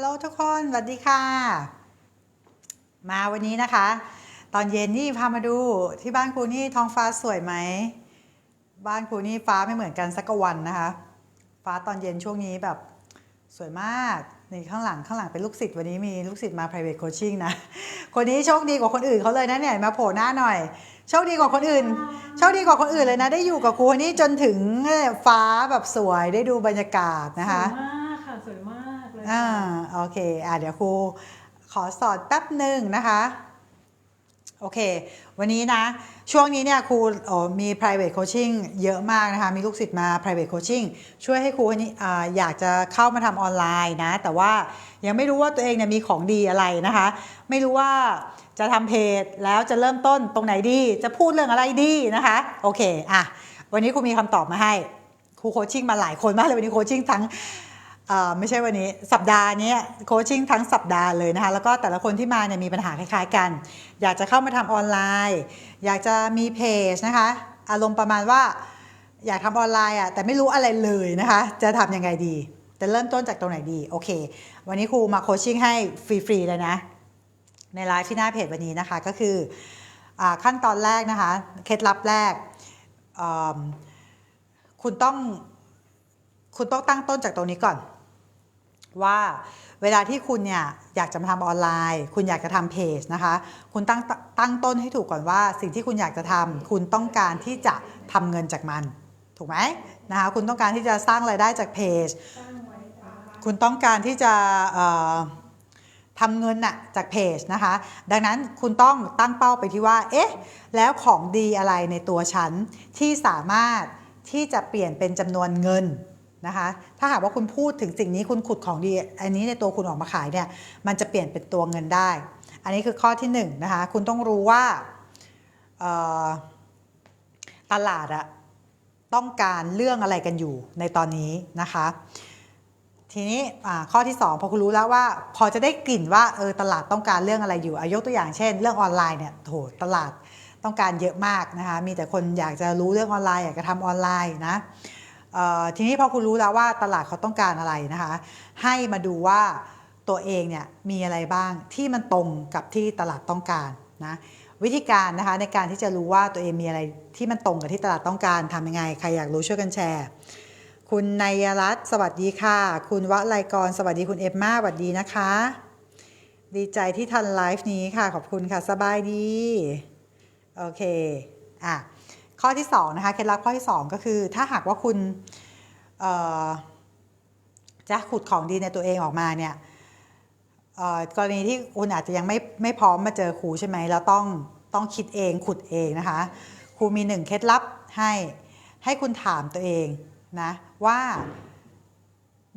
ฮัลโหลทุกคน สวัสดีค่ะ มาวันนี้นะคะ ตอนเย็นนี่พามาดูที่บ้านครูนี่ท้องฟ้าสวยไหม บ้านครูนี่ฟ้าไม่เหมือนกันสักวันนะคะ ฟ้าตอนเย็นช่วงนี้แบบสวยมากนี่ข้างหลังข้างหลังเป็นลูกศิษย์วันนี้มีลูกศิษย์มา private coaching นะ คนนี้โชคดีกว่าคนอื่นเขาเลยนะเนี่ยมาโผล่หน้าหน่อย โชคดีกว่าคนอื่น โชคดีกว่าคนอื่นเลยนะ ได้อยู่กับครูคนนี้จนถึงฟ้าแบบสวยได้ดูบรรยากาศนะคะ อ่าโอเคอ่าเดี๋ยวครูขอสอนแป๊บหนึ่งนะคะโอเค วันนี้นะ ช่วงนี้เนี่ยครูมี private coaching เยอะมากนะคะ มีลูกศิษย์มา private coaching ช่วยให้ครูคนนี้อ่าอยากจะเข้ามาทำออนไลน์นะ แต่ว่ายังไม่รู้ว่าตัวเองเนี่ยมีของดีอะไรนะคะ ไม่รู้ว่าจะทำเพจแล้วจะเริ่มต้นตรงไหนดี จะพูดเรื่องอะไรดีนะคะ โอเค อะ วันนี้ครูมีคำตอบมาให้ ครูโคชชิ่งมาหลายคนมากเลยวันนี้โคชชิ่งทั้ง ไม่ใช่วันนี้สัปดาห์นี้โคชชิ่งทั้งสัปดาห์เลยนะคะแล้วก็แต่ละคนที่มาเนี่ยมีปัญหาคล้ายๆกัน อยากจะเข้ามาทำออนไลน์ อยากจะมีเพจนะคะอารมณ์ประมาณว่าอยากทำออนไลน์อะแต่ไม่รู้อะไรเลยนะคะ จะทำยังไงดี จะเริ่มต้นจากตรงไหนดีโอเค วันนี้ครูมาโคชชิ่งให้ฟรีๆเลยนะ ในไลฟ์ที่หน้าเพจวันนี้นะคะก็คืออขั้นตอนแรกนะคะเคล็ดลับแรกคุณต้องคุณต้องตั้งต้นจากตรงนี้ก่อน ว่าเวลาที่คุณเนี่ยอยากจะมาทำออนไลน์ คุณอยากจะทำเพจนะคะ คุณตั้งตั้งต้นให้ถูกก่อนว่าสิ่งที่คุณอยากจะทำคุณต้องการที่จะทำเงินจากมัน ถูกไหมนะคะคุณต้องการที่จะสร้างรายได้จากเพจ คุณต้องการที่จะทำเงินน่ะจากเพจนะคะ ดังนั้นคุณต้องตั้งเป้าไปที่ว่าเอ๊ะแล้วของดีอะไรในตัวฉันที่สามารถที่จะเปลี่ยนเป็นจำนวนเงิน นะคะ ถ้าหากว่าคุณพูดถึงสิ่งนี้คุณขุดของดีอันนี้ในตัวคุณออกมาขายเนี่ยมันจะเปลี่ยนเป็นตัวเงินได้ อันนี้คือข้อที่หนึ่งนะคะคุณต้องรู้ว่าตลาดอะต้องการเรื่องอะไรกันอยู่ในตอนนี้นะคะ ทีนี้ข้อที่ 2 พอคุณรู้แล้วว่า พอจะได้กลิ่นว่าเออตลาดต้องการเรื่องอะไรอยู่อายกตัวอย่างเช่น เรื่องออนไลน์เนี่ยโถตลาดต้องการเยอะมากนะคะมีแต่คนอยากจะรู้เรื่องออนไลน์อยากจะทำออนไลน์นะ ทีนี้พอคุณรู้แล้วว่าตลาดเขาต้องการอะไรนะคะ ให้มาดูว่าตัวเองเนี่ยมีอะไรบ้างที่มันตรงกับที่ตลาดต้องการนะวิธีการนะคะในการที่จะรู้ว่าตัวเองมีอะไรที่มันตรงกับที่ตลาดต้องการทำยังไง ใครอยากรู้ช่วยกันแชร์ คุณนายรัตสวัสดีค่ะ คุณวลัยกร สวัสดีคุณเอฟมาสวัสดีนะคะ ดีใจที่ทันไลฟ์นี้ค่ะ ขอบคุณค่ะ สบายดี โอเค อะ ข้อที่2นะคะเคล็ดลับข้อที่ 2 ก็คือ ถ้าหากว่าคุณจะขุดของดีในตัวเองออกมาเนี่ยกรณีที่คุณอาจจะยังไม่ไม่พร้อมมาเจอครูใช่ไหมแล้วต้องต้องคิดเองขุดเองนะคะครูมีหนึ่งเคล็ดลับให้ให้คุณถามตัวเองนะว่า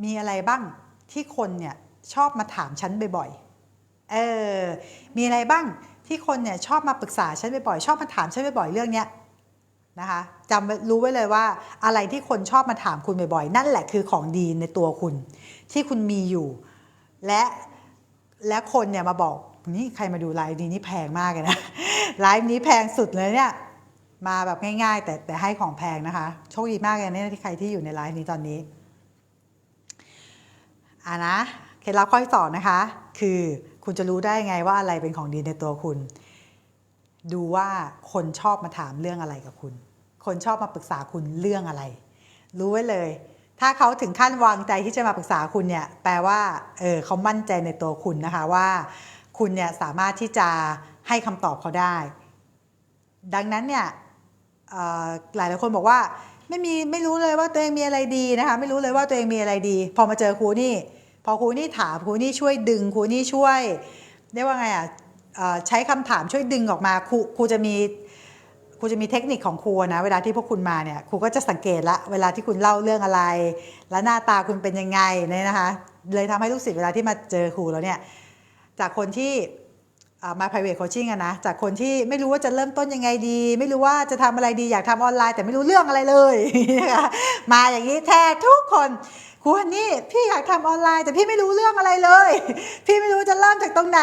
มีอะไรบ้างที่คนเนี่ยชอบมาถามฉันบ่อยๆเออมีอะไรบ้างที่คนเนี่ยชอบมาปรึกษาฉันบ่อยๆชอบมาถามฉันบ่อยๆเรื่องเนี้ย นะคะจำรู้ไว้เลยว่าอะไรที่คนชอบมาถามคุณบ่อยๆ นั่นแหละคือของดีในตัวคุณ ที่คุณมีอยู่ และและคนเนี่ยมาบอกนี่ใครมาดูไลฟ์นี้นี่แพงมากเลยนะไลฟ์นี้แพงสุดเลยเนี่ยมาแบบง่ายๆ แต่แต่ให้ของแพงนะคะ โชคดีมากเลยเนี่ยที่ใครที่อยู่ในไลฟ์นี้ตอนนี้อ่านะเคล็ดลับข้อที่สองนะคะ คือคุณจะรู้ได้ไงว่าอะไรเป็นของดีในตัวคุณ ดูว่าคนชอบมาถามเรื่องอะไรกับคุณ คนชอบมาปรึกษาคุณเรื่องอะไร รู้ไว้เลย ถ้าเขาถึงขั้นวางใจที่จะมาปรึกษาคุณเนี่ย แปลว่า เออเขามั่นใจในตัวคุณนะคะว่า คุณเนี่ยสามารถที่จะให้คำตอบเขาได้ ดังนั้นเนี่ยหลายหลายคนบอกว่า ไม่มีไม่รู้เลยว่าตัวเองมีอะไรดีนะคะไม่รู้เลยว่าตัวเองมีอะไรดี พอมาเจอครูนี่ พอครูนี่ถามครูนี่ช่วยดึงครูนี่ช่วยเรียกว่าไงอะเอ่อ ใช้คำถามช่วยดึงออกมาครูครูจะมีครูจะมีเทคนิคของครูนะเวลาที่พวกคุณมาเนี่ยครูก็จะสังเกตละเวลาที่คุณเล่าเรื่องอะไร แล้วหน้าตาคุณเป็นยังไงเนี่ยนะคะ เลยทำให้ลูกศิษย์เวลาที่มาเจอครูแล้วเนี่ยจากคนที่มา private coaching อะนะจากคนที่ไม่รู้ว่าจะเริ่มต้นยังไงดี ไม่รู้ว่าจะทำอะไรดีอยากทำออนไลน์ แต่ไม่รู้เรื่องอะไรเลยนะคะมาอย่างนี้แทบทุกคน ครูฮันนี่พี่อยากทำออนไลน์ แต่พี่ไม่รู้เรื่องอะไรเลย พี่ไม่รู้จะเริ่มจากตรงไหน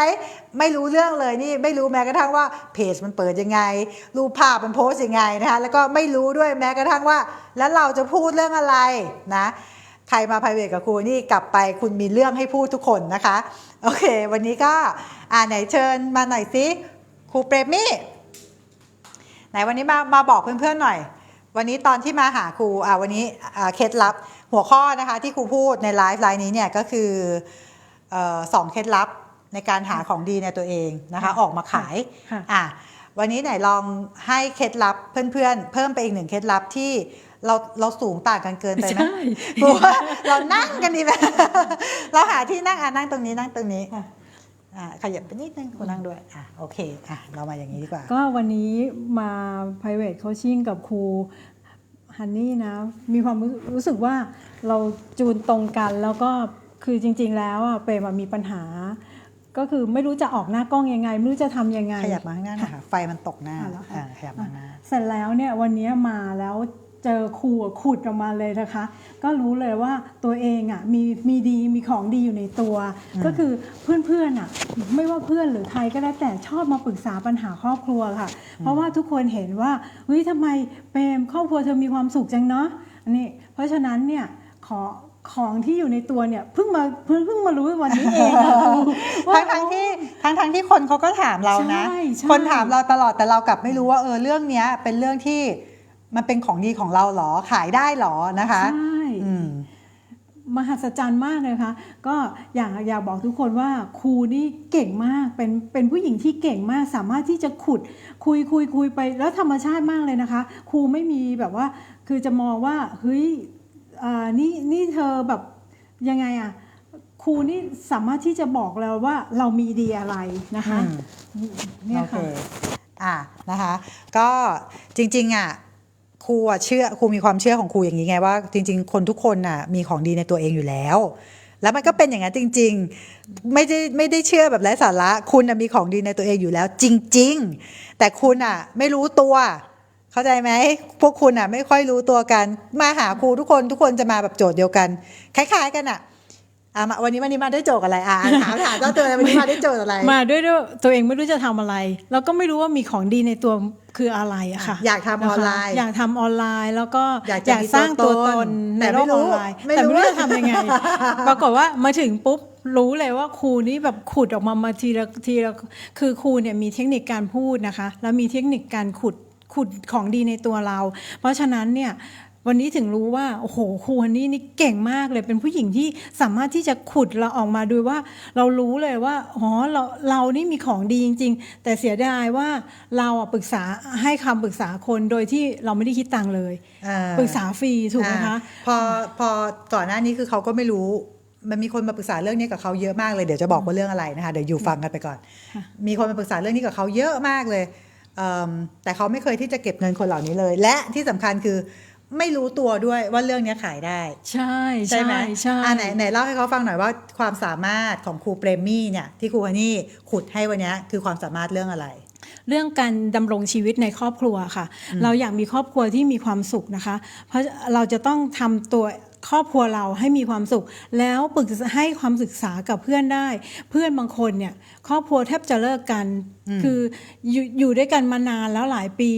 ไม่รู้เรื่องเลยนี่ไม่รู้แม้กระทั่งว่าเพจมันเปิดยังไง รูปภาพมันโพสต์ยังไงนะคะแล้วก็ไม่รู้ด้วยแม้กระทั่งว่า แล้วเราจะพูดเรื่องอะไรนะใครมา private กับครูนี่กลับไปคุณมีเรื่องให้พูดทุกคนนะคะ โอเค วันนี้ก็อ่าไหนเชิญมาหน่อยสิครูเปรมี่ไหนวันนี้มามาบอกเพื่อนๆหน่อย วันนี้ตอนที่มาหาครูอ่าวันนี้เคล็ดลับ หัวข้อนะคะที่ครูพูดในไลฟ์ไลน์นี้เนี่ยก็คือเอ่อสองเคล็ดลับในการหาของดีในตัวเองนะคะออกมาขายค่ะอะวันนี้ไหนลองให้เคล็ดลับเพื่อนๆ เพิ่มไปอีกหนึ่งเคล็ดลับที่เราเราสูงต่างกันเกินไปไหมใช่กลัวว่าเรานั่งกันดีไหมเราหาที่นั่งอะนั่งตรงนี้นั่งตรงนี้ค่ะอะขยับไปนิดนึงคุณนั่งด้วยอะโอเคอะเรามาอย่างนี้ดีกว่า ก็วันนี้มา private coaching กับครู ฮันนี่นะมีความรู้รู้สึกว่าเราจูนตรงกันแล้วก็คือจริง ๆ แล้วอะเปรมอะมีปัญหา ก็คือไม่รู้จะออกหน้ากล้องยังไง ไม่รู้จะทำยังไงขยับมาข้างหน้าหน่อยค่ะไฟมันตกหน้าอะเหรอคะอะขยับมาข้างหน้าเสร็จแล้วเนี่ยวันนี้มาแล้วเจอครูอะขุดออกมาเลยนะคะ ก็รู้เลยว่าตัวเองอะมีมีดีมีของดีอยู่ในตัว ก็คือเพื่อนๆอะไม่ว่าเพื่อนหรือใครก็แล้วแต่ชอบมาปรึกษาปัญหาครอบครัวค่ะ เพราะว่าทุกคนเห็นว่าเฮ้ยทำไมเปรมครอบครัวเธอมีความสุขจังเนาะอันนี้เพราะฉะนั้นเนี่ยขอของที่อยู่ในตัวเนี่ยเพิ่งมาเพิ่งเพิ่งมารู้วันนี้เองค่ะครูว่าทั้งทั้งๆที่ทั้งทั้งๆที่คนเขาก็ถามเรานะใช่ใช่คนถามเราตลอดแต่เรากลับไม่รู้ว่าเออเรื่องเนี้ยเป็นเรื่องที่ มันเป็นของดีของเราเหรอขายได้เหรอนะคะใช่อืมมหัศจรรย์มากเลยค่ะก็อยากอยากบอกทุกคนว่าครูนี่เก่งมากเป็นเป็นผู้หญิงที่เก่งมาก สามารถที่จะขุดคุยคุยคุยไปแล้วธรรมชาติมากเลยนะคะ ครูไม่มีแบบว่า คือจะมองว่าเฮ้ยอ่านี่นี่เธอแบบยังไงอะครูนี่สามารถที่จะบอกเราว่าเรามีดีอะไรนะคะเนี่ยโอเคค่ะอะนะคะ ก็จริงๆอะ ครูอะเชื่อครูมีความเชื่อของครูอย่างนี้ไงว่า จริง ๆ คนทุกคนน่ะมีของดีในตัวเองอยู่แล้ว แล้วมันก็เป็นอย่างนั้นจริง ๆ ไม่ได้ไม่ได้เชื่อแบบไร้สาระ คุณน่ะมีของดีในตัวเองอยู่แล้ว จริง ๆ แต่คุณอะไม่รู้ตัว เข้าใจไหมพวกคุณอะไม่ค่อยรู้ตัวกัน มาหาครูทุกคนทุกคนจะมาแบบโจทย์เดียวกัน คล้าย ๆ กันอะอะมาวันนี้วันนี้มาได้โจทย์อะไรอะถามถามเจ้าตัวเลยวันนี้มาได้โจทย์อะไร มาด้วยด้วยตัวเองไม่รู้จะทำอะไร แล้วก็ไม่รู้ว่ามีของดีในตัว คืออะไรอะค่ะอยากทำออนไลน์ะคะอยากทำออนไลน์แล้วก็อยากจะมีสร้างตัวตนแต่ในไม่โลกรู้ออนไลน์ไม่แต่รู้ไม่รู้จะทำยังไง ปรากฏว่ามาถึงปุ๊บรู้เลยว่าครูนี่แบบขุดออกมามาทีละทีละคือครูเนี่ยมีเทคนิคการพูดนะคะ แล้วมีเทคนิคการขุดขุดของดีในตัวเรา เพราะฉะนั้นเนี่ย วันนี้ถึงรู้ว่าโอ้โหครูคนนี้นี่เก่งมากเลย เป็นผู้หญิงที่สามารถที่จะขุดเราออกมาโดยว่า เรารู้เลยว่าอ๋อเราเรานี่มีของดีจริง ๆ แต่เสียดายว่าเราอะปรึกษาให้คำปรึกษาคนโดยที่เราไม่ได้คิดตังค์เลยอ่าปรึกษาฟรีถูกไหมคะอ่าพอพอก่อนหน้านี้คือเขาก็ไม่รู้มันมีคนมาปรึกษาเรื่องนี้กับเขาเยอะมากเลยเดี๋ยวจะบอกว่าเรื่องอะไรนะคะเดี๋ยวอยู่ฟังกันไปก่อนค่ะมีคนมาปรึกษาเรื่องนี้กับเขาเยอะมากเลยเอิ่มแต่เขาไม่เคยที่จะเก็บเงินคนเหล่านี้เลย และที่สำคัญคือ ไม่รู้ตัวด้วยว่าเรื่องนี้ขายได้ ใช่ใช่ไหมใช่อ่าไหนไหนเล่าให้เขาฟังหน่อยว่าความสามารถของครูเปรมมี่เนี่ยที่ครูฮันนี่ขุดให้วันนี้คือความสามารถเรื่องอะไร เรื่องการดำรงชีวิตในครอบครัวค่ะ เราอยากมีครอบครัวที่มีความสุขนะคะ เพราะเราจะต้องทำตัวครอบครัวเราให้มีความสุข แล้วปรึกษาให้ความศึกษากับเพื่อนได้ เพื่อนบางคนเนี่ยครอบครัวแทบจะเลิกกัน คืออยู่อยู่ด้วยกันมานานแล้วหลายปี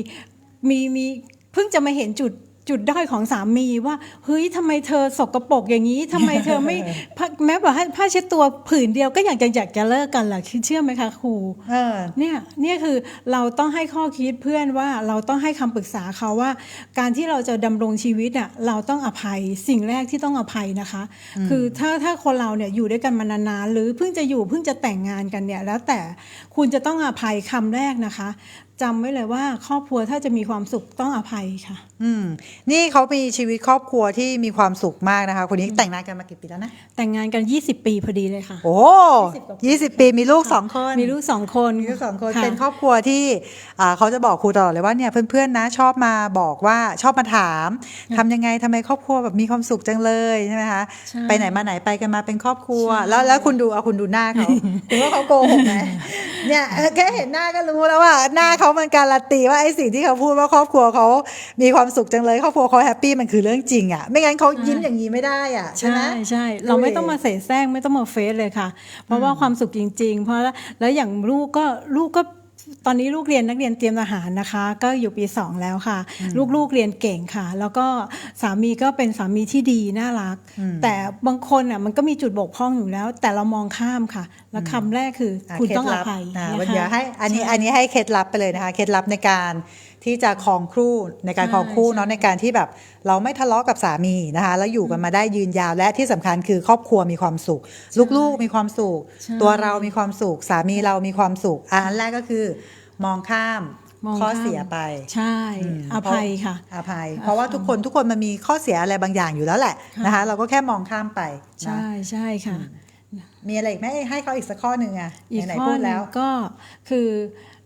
มีมีเพิ่งจะมาเห็นจุด จุดด้อยของสามีว่าเฮ้ยทำไมเธอสกปรกอย่างนี้ทำไมเธอไม่ผ้าแม้แบบให้ผ้าเช็ดตัวผืนเดียวก็อยากจะอยากจะเลิกกันล่ะเชื่อไหมคะครูเออเนี่ยเนี่ยคือเราต้องให้ข้อคิดเพื่อนว่าเราต้องให้คำปรึกษาเขาว่า การที่เราจะดำรงชีวิตอะเราต้องอภัยสิ่งแรกที่ต้องอภัยนะคะ คือถ้าถ้าคนเราเนี่ยอยู่ด้วยกันมานานๆหรือเพิ่งจะอยู่เพิ่งจะแต่งงานกันเนี่ยแล้วแต่คุณจะต้องอภัยคำแรกนะคะ จำไว้เลยว่าครอบครัวถ้าจะมีความสุขต้องอภัยค่ะ อืม นี่เขามีชีวิตครอบครัวที่มีความสุขมากนะคะคนนี้แต่งงานกันมากี่ปีแล้วนะ แต่งงานกัน 20 ปีพอดีเลยค่ะ โอ้20กว่าปียี่สิบปีมีลูกสองคนมีลูกสองคนมีลูกสองคนค่ะเป็นครอบครัวที่อ่าเขาจะบอกครูตลอดเลยว่าเนี่ยเพื่อนๆนะชอบมาบอกว่าชอบมาถามทำยังไงทำไมครอบครัวแบบมีความสุขจังเลยใช่ไหมคะใช่ไปไหนมาไหนไปกันมาเป็นครอบครัวใช่แล้วแล้วคุณดูเอาคุณดูหน้าเขาคุณว่าเขาโกหกไหมเนี่ยเออแค่เห็นหน้าก็รู้แล้วว่าหน้าเขามันการันตีว่าไอ้สิ่งที่เขาพูดว่าครอบครัวเขามีความสุขจังเลยครอบครัวเขาแฮปปี้มันคือเรื่องจริงอะไม่งั้นเขายิ้มอย่างนี้ไม่ได้อะใช่ไหมใช่ใช่เราไม่ต้องมาเสแสร้งไม่ต้องมาเฟซเลยค่ะ เพราะว่าความสุขจริง ๆ เพราะแล้วแล้วอย่างลูกก็ลูกก็ ตอนนี้ลูกเรียนนักเรียนเตรียมทหารนะคะ ก็อยู่ปี 2 แล้วค่ะ ลูกๆเรียนเก่งค่ะ แล้วก็สามีก็เป็นสามีที่ดีน่ารัก แต่บางคนอะมันก็มีจุดบกพร่องอยู่แล้ว แต่เรามองข้ามค่ะ แล้วคำแรกคืออะคุณเคล็ดต้องอลับภัยอ่านะคะวันเดียวให้อันนี้ใช่อันนี้ให้เคล็ดลับไปเลยนะคะเคล็ดลับในการ ที่จะครองคู่ในการใช่ครองคู่ใช่เนาะในการที่แบบเราไม่ทะเลาะกับสามีนะคะแล้วอยู่กันมาได้ยืนยาวและที่สำคัญคือครอบครัวมีความสุข ลูกๆมีความสุขใช่ตัวเรามีความสุข สามีเรามีความสุขอะอันแรกก็คือมองข้ามมองข้อข้ามเสียไป ใช่อืมอภัยค่ะ อภัย เพราะว่าทุกคนทุกคนมันมีข้อเสียอะไรบางอย่างอยู่แล้วแหละค่ะนะคะ เราก็แค่มองข้ามไปนะใช่ใช่ค่ะ มีอะไรอีกไหมให้เขาอีกสักข้อหนึ่งอะอีกไหนข้ๆอพูดหนึแล้งวก็คือ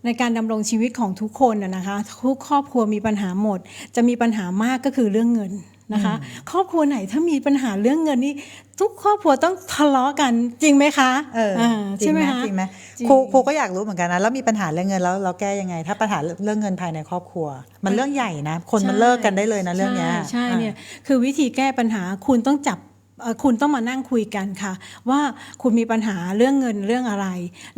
ในการดำรงชีวิตของทุกคนนะนะคะทุกครอบครัวมีปัญหาหมด จะมีปัญหามากก็คือเรื่องเงินนะคะ ครอบครัวไหนถ้ามีปัญหาเรื่องเงินนี่ทุกครอบครัวต้องทะเลาะกันจริงไหมคะเอออาจริใช่งไหไหมมคะจริงไหมจริงครูครูก็อยากรู้เหมือนกันนะแล้วมีปัญหาเรื่องเงินแล้วเราแก้ยังไง ถ้าปัญหาเรื่องเงินภายในครอบครัว มันเรื่องใหญ่นะ คนมันใช่เลิกกันได้เลยนะเรื่องเนี้ยใช่ใช่อะเนี่ยคือวิธีแก้ปัญหาคุณต้องจับเอ่อ คุณต้องมานั่งคุยกันค่ะ ว่าคุณมีปัญหาเรื่องเงินเรื่องอะไร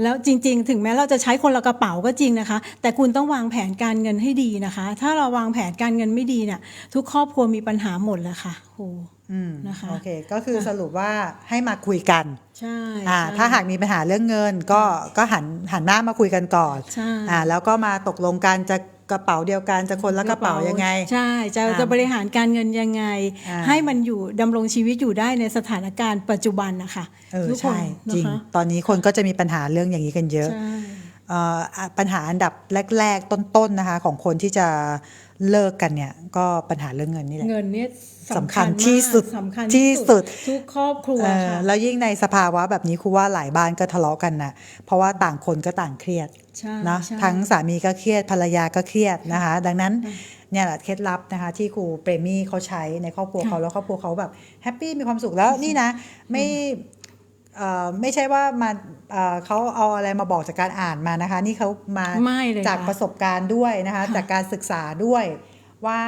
แล้วจริง ๆ ถึงแม้เราจะใช้คนละกระเป๋าก็จริงนะคะ แต่คุณต้องวางแผนการเงินให้ดีนะคะ ถ้าเราวางแผนการเงินไม่ดีเนี่ยทุกครอบครัวมีปัญหาหมดแล้วค่ะโอ้อืมนะคะโอเคก็คือสรุปว่าให้มาคุยกันใช่อ่าใช่ถ้าหากมีปัญหาเรื่องเงินก็ก็หันหันหน้ามาคุยกันก่อนใช่อ่าแล้วก็มาตกลงกันจะ กระเป๋าเดียวกันจะคนละกระเป๋ายังไง ใช่จะอ่าจะบริหารการเงินยังไงอ่าให้มันอยู่ดำรงชีวิตอยู่ได้ในสถานการณ์ปัจจุบันนะคะเออทุกคนใช่จริงนะคะตอนนี้คนก็จะมีปัญหาเรื่องอย่างนี้กันเยอะใช่เอ่ออะ ปัญหาอันดับแรก ๆ ต้นๆนะคะ ของคนที่จะเลิกกันเนี่ย ก็ปัญหาเรื่องเงินนี่แหละเงินเนี่ยสำคัญมากที่สุดสำคัญที่สุดทุกครอบครัวเออค่ะแล้วยิ่งในสภาวะแบบนี้ครูว่าหลายบ้านก็ทะเลาะกันนะเพราะว่าต่างคนก็ต่างเครียดใช่นะใช่ทั้งสามีก็เครียดภรรยาก็เครียดนะคะ ดังนั้นเนี่ยแหละเคล็ดลับนะคะที่ครูเปรมี่เขาใช้ในครอบครัวเขาแล้วครอบครัวเขาแบบแฮปปี้มีความสุขแล้วนี่นะ ไม่เอ่อ ไม่ใช่ว่ามาเอ่อเขาเอาอะไรมาบอกจากการอ่านมานะคะ นี่เขามาไม่เลยจากค่ะประสบการณ์ด้วยนะคะค่ะจากการศึกษาด้วยว่า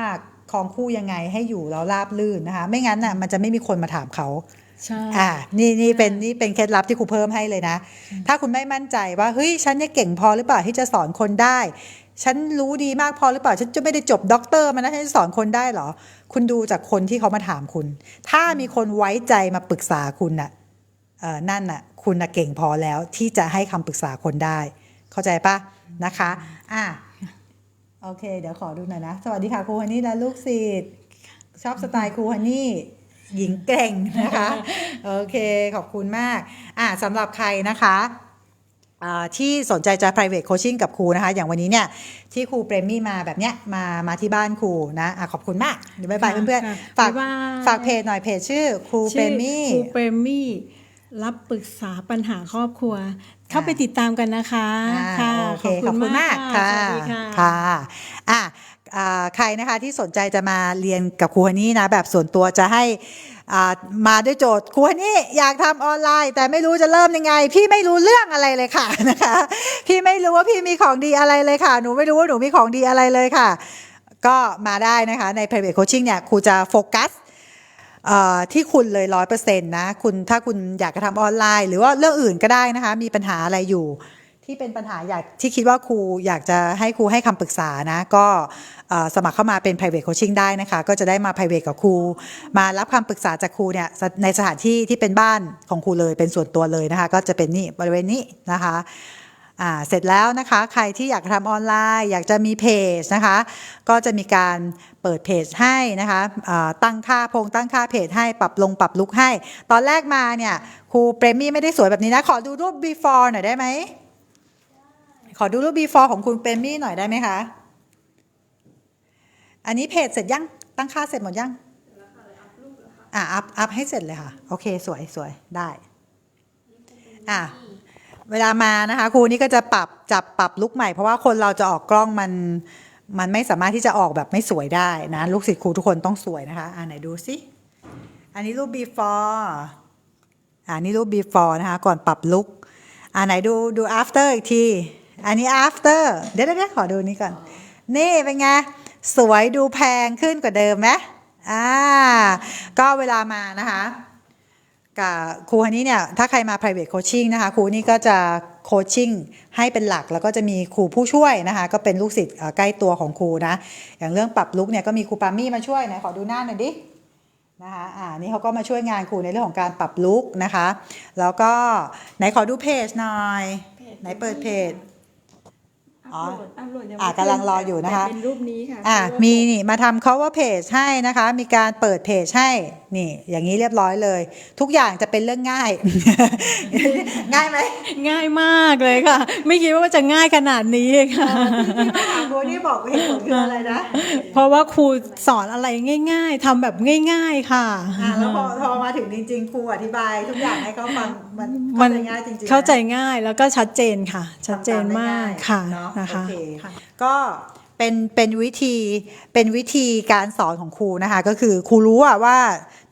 ครองคู่ยังไงให้อยู่แล้วราบลื่นนะคะ ไม่งั้นน่ะมันจะไม่มีคนมาถามเขาใช่อ่านี่นี่เป็นนี่เป็นเคล็ดลับที่ครูเพิ่มให้เลยนะ ถ้าคุณไม่มั่นใจว่าเฮ้ยฉันเนี่ยเก่งพอหรือเปล่าที่จะสอนคนได้ ฉันรู้ดีมากพอหรือเปล่า ฉันจะไม่ได้จบด็อกเตอร์มานะฉันจะสอนคนได้เหรอ คุณดูจากคนที่เขามาถามคุณ ถ้ามีคนไว้ใจมาปรึกษาคุณน่ะเออ นั่นน่ะคุณน่ะเก่งพอแล้วที่จะให้คำปรึกษาคนได้ เข้าใจปะนะคะอะโอเค เดี๋ยวขอดูหน่อยนะ สวัสดีค่ะครูฮันนี่และลูกศิษย์ชอบสไตล์ครูฮันนี่หญิงเก่งนะคะ โอเค ขอบคุณมากอะสำหรับใครนะคะอ่าที่สนใจจะ private coaching กับครูนะคะ อย่างวันนี้เนี่ยที่ครูเปรมมี่มาแบบเนี้ยมามาที่บ้านครูนะอะขอบคุณมากเดี๋ยวบายบายค่ะเพื่อนค่ะๆฝากบ๊ายบายฝากเพจหน่อยเพจชื่อครูเปรชื่อมมี่ครูเปรมมี่ รับปรึกษาปัญหาครอบครัว เข้าไปติดตามกันนะคะอ่าค่ะโอเคขอบคุณมากสค่ะวัสดีค่ะค่ะอะอ่าใครนะคะที่สนใจจะมาเรียนกับครูฮันนี่นะแบบส่วนตัวจะให้อ่ามาด้วยโจทย์ครูฮันนี่อยากทำออนไลน์ แต่ไม่รู้จะเริ่มยังไง พี่ไม่รู้เรื่องอะไรเลยค่ะนะคะ พี่ไม่รู้ว่าพี่มีของดีอะไรเลยค่ะ หนูไม่รู้ว่าหนูมีของดีอะไรเลยค่ะ ก็มาได้นะคะใน private coaching เนี่ยครูจะโฟกัสเอ่อ ที่คุณเลยร้อยเปอร์เซ็นต์นะคุณถ้าคุณอยากจะทำออนไลน์ หรือว่าเรื่องอื่นก็ได้นะคะ มีปัญหาอะไรอยู่ ที่เป็นปัญหาอยากที่คิดว่าครูอยากจะให้ครูให้คำปรึกษานะ ก็สมัครเข้ามาเป็น private coaching ได้นะคะ ก็จะได้มา private กับครู มารับคำปรึกษาจากครูเนี่ยในสถานที่ที่เป็นบ้านของครูเลยเป็นส่วนตัวเลยนะคะ ก็จะเป็นนี่บริเวณนี้นะคะ อ่าเสร็จแล้วนะคะใครที่อยากทำออนไลน์ อยากจะมีเพจนะคะก็จะมีการเปิดเพจให้นะคะตั้งค่าพงตั้งค่าเพจให้ปรับลงปรับลุกให้ ตอนแรกมาเนี่ยครูเปรมมี่ไม่ได้สวยแบบนี้นะ ขอดูรูป before หน่อยได้ไหม ขอดูรูป before ของคุณเปรมมี่หน่อยได้ไหมคะ อันนี้เพจเสร็จยังตั้งค่าเสร็จหมดยังอะอัพอัพให้เสร็จเลยค่ะ โอเคสวยสวยได้อะ เวลามานะคะครูนี่ก็จะปรับจับปรับลุกใหม่เพราะว่าคนเราจะออกกล้องมันมันไม่สามารถที่จะออกแบบไม่สวยได้นะลูกศิษย์ครูทุกคนต้องสวยนะคะอ่าไหนดูสิอันนี้รูป before อ่านี่รูป before นะคะก่อนปรับลุกอ่าไหนดูดู after อีกที อันนี้ after เดี๋ยวเดี๋ยวขอดูนี้ก่อน นี่เป็นไงสวยดูแพงขึ้นกว่าเดิมไหมอ่าก็เวลามานะคะ กับครูฮันนี่เนี่ยถ้าใครมา private coaching นะคะครูนี่ก็จะโคชชิ่งให้เป็นหลักแล้วก็จะมีครูผู้ช่วยนะคะ ก็เป็นลูกศิษย์เอ่อใกล้ตัวของครูนะ อย่างเรื่องปรับลุกเนี่ยก็มีครูปามี่มาช่วยไหนขอดูหน้าหน่อยดินะคะอ่านี่เขาก็มาช่วยงานครูในเรื่องของการปรับลุกนะคะ แล้วก็ไหนขอดูเพจหน่อยไหนเปิดเพจ อ๋ออัพโหลดยังอะไม่ขึ้นกำลังรออยู่นะคะ แต่เป็นรูปนี้ค่ะอะเพราะว่ามีนี่มาทำ cover page ให้นะคะ มีการเปิดเพจให้นี่ อย่างนี้เรียบร้อยเลย ทุกอย่างจะเป็นเรื่องง่าย ง่ายไหมง่ายมากเลยค่ะ ไม่คิดว่าจะง่ายขนาดนี้ค่ะที่มาถามครูนี่บอกเหตุผลคืออะไรนะเพราะว่าครูสอนอะไรง่ายๆทำแบบง่าย ๆค่ะ อะแล้วพอพอมาถึงจริงๆครูอธิบายทุกอย่างให้เขาฟังมันมัเข้านใจง่ายจริงๆนะ เข้าใจง่ายแล้วก็ชัดเจนค่ะ ชัดเจนมากค่ะเนาะนะคะโอเคค่ะ ก็เป็นเป็นวิธีเป็นวิธีการสอนของครูนะคะ ก็คือครูรู้อะว่า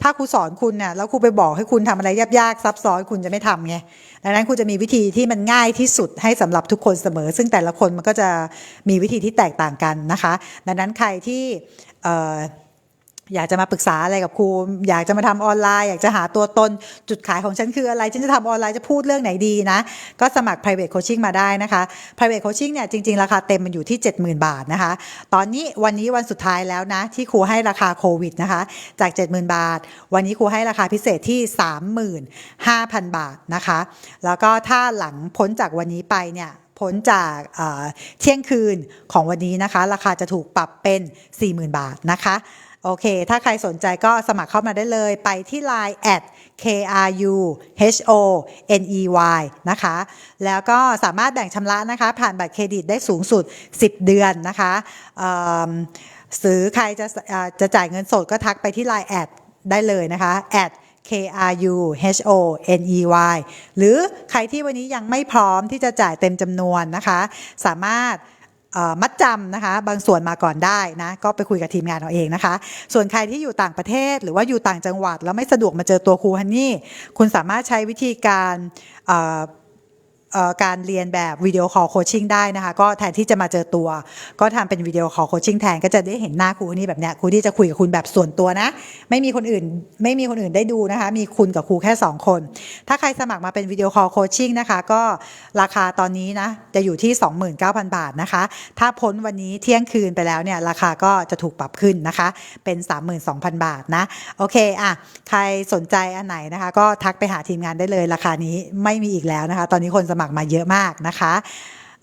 ถ้าครูสอนคุณเนี่ยแล้วครูไปบอกให้คุณทำอะไรยากๆซับซ้อนคุณจะไม่ทำไงดังนั้นครูจะมีวิธีที่มันง่ายที่สุดให้สำหรับทุกคนเสมอ ซึ่งแต่ละคนมันก็จะมีวิธีที่แตกต่างกันนะคะ ดังนั้นใครที่เอ่อ อยากจะมาปรึกษาอะไรกับครูอยากจะมาทำออนไลน์ อยากจะหาตัวตนจุดขายของฉันคืออะไร ฉันจะทำออนไลน์จะพูดเรื่องไหนดีนะ ก็สมัคร private coaching มาได้นะคะ private coaching เนี่ยจริง ๆ ราคาเต็มมันอยู่ที่ 70,000 บาทนะคะ ตอนนี้วันนี้วันสุดท้ายแล้วนะ ที่ครูให้ราคาโควิดนะคะ จาก 70,000 บาท วันนี้ครูให้ราคาพิเศษที่ 35,000 บาทนะคะ แล้วก็ถ้าหลังพ้นจากวันนี้ไปเนี่ยพ้นจากเอ่อเที่ยงคืนของวันนี้นะคะ ราคาจะถูกปรับเป็น 40,000 บาทนะคะ โอเค ถ้าใครสนใจก็สมัครเข้ามาได้เลย ไปที่ Line at kru ho ney นะคะ แล้วก็สามารถแบ่งชำระนะคะ ผ่านบัตรเครดิตได้สูงสุด 10 เดือนนะคะซื้อใครจะจะจ่ายเงินสดก็ทักไปที่ Line แอดได้เลยนะคะ at kru ho ney หรือใครที่วันนี้ยังไม่พร้อมที่จะจ่ายเต็มจำนวนนะคะ สามารถ มัดจำนะคะ บางส่วนมาก่อนได้นะก็ไปคุยกับทีมงานเราเองนะคะ ส่วนใครที่อยู่ต่างประเทศ หรือว่าอยู่ต่างจังหวัด แล้วไม่สะดวกมาเจอตัวครูฮันนี่ คุณสามารถใช้วิธีการ การเรียนแบบวิดีโอคอลโคชชิ่งได้นะคะ ก็แทนที่จะมาเจอตัว ก็ทำเป็นวิดีโอคอลโคชชิ่งแทนก็จะได้เห็นหน้าครูนนี่แบบเนี้ยครูที่จะคุยกับคุณแบบส่วนตัวนะ ไม่มีคนอื่นไม่มีคนอื่นได้ดูนะคะ มีคุณกับครูแค่ 2 คน ถ้าใครสมัครมาเป็นวิดีโอคอลโคชชิ่งนะคะ ก็ราคาตอนนี้นะ จะอยู่ที่ 29,000 บาทนะคะ ถ้าพ้นวันนี้เที่ยงคืนไปแล้วเนี่ยราคาก็จะถูกปรับขึ้นนะคะ เป็น 32,000 บาทนะโอเคอะใครสนใจอันไหนนะคะ ก็ทักไปหาทีมงานได้เลยราคานี้ไม่มีอีกแล้วนะคะ ตอนนี้คนสมัครมาเยอะมากนะคะ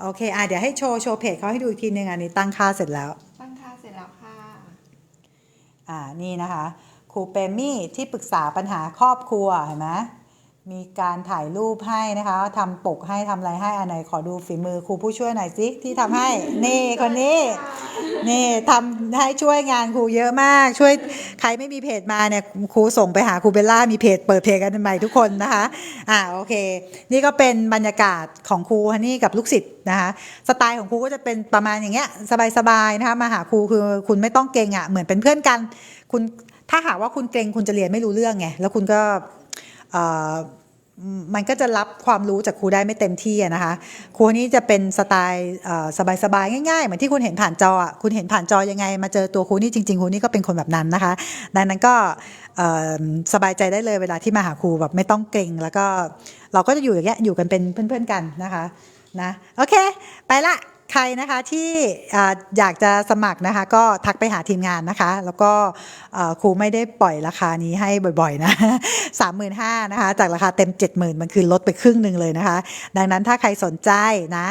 โอเคอะเดี๋ยวให้โชว์โชว์เพจเขาให้ดูอีกทีนึงอันนี้ตั้งค่าเสร็จแล้ว ตั้งค่าเสร็จแล้วค่ะ อ่านี่นะคะครูเปมมี่ที่ปรึกษาปัญหาครอบครัวเห็นไหม มีการถ่ายรูปให้นะคะทำปกให้ทำอะไรให้อันไหนขอดูฝีมือครูผู้ช่วยหน่อยสิที่ทำให้ นี่คนนี้ นี่ทำให้ช่วยงานครูเยอะมาก ช่วยใครไม่มีเพจมาเนี่ยครูส่งไปหาครูเบลล่ามีเพจเปิดเพจกันใหม่ทุกคนนะคะอ่าโอเค นี่ก็เป็นบรรยากาศของครูฮันนี่กับลูกศิษย์นะคะสไตล์ของครูก็จะเป็นประมาณอย่างเงี้ยสบายๆนะคะมาหาครูคือคุณไม่ต้องเกรงอะเหมือนเป็นเพื่อนกัน คุณถ้าหากว่าคุณเกรงคุณจะเรียนไม่รู้เรื่องไงแล้วคุณก็ มันก็จะรับความรู้จากครูได้ไม่เต็มที่นะคะ ครูคนนี้จะเป็นสไตล์สบายๆง่ายๆ เหมือนที่คุณเห็นผ่านจอคุณเห็นผ่านจอยังไง มาเจอตัวครูนี่จริงๆครูนี่ก็เป็นคนแบบนั้นนะคะ ดังนั้นก็สบายใจได้เลยเวลาที่มาหาครูแบบไม่ต้องเกรงแล้วก็เราก็จะอยู่อย่างเงี้ยอยู่กันเป็นเพื่อนๆกันนะคะนะโอเค ไปละ ใครนะคะที่อยากจะสมัครนะคะ ก็ทักไปหาทีมงานนะคะ แล้วก็ครูไม่ได้ปล่อยราคานี้ให้บ่อยๆนะสามหมื่นห้านะคะ จากราคาเต็ม 70,000 มันคือลดไปครึ่งหนึ่งเลยนะคะ ดังนั้นถ้าใครสนใจนะ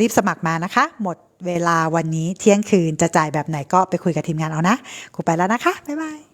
รีบสมัครมานะคะ หมดเวลาวันนี้เที่ยงคืนจะจ่ายแบบไหนก็ไปคุยกับทีมงานเอานะครูไปแล้วนะคะ บ๊ายบาย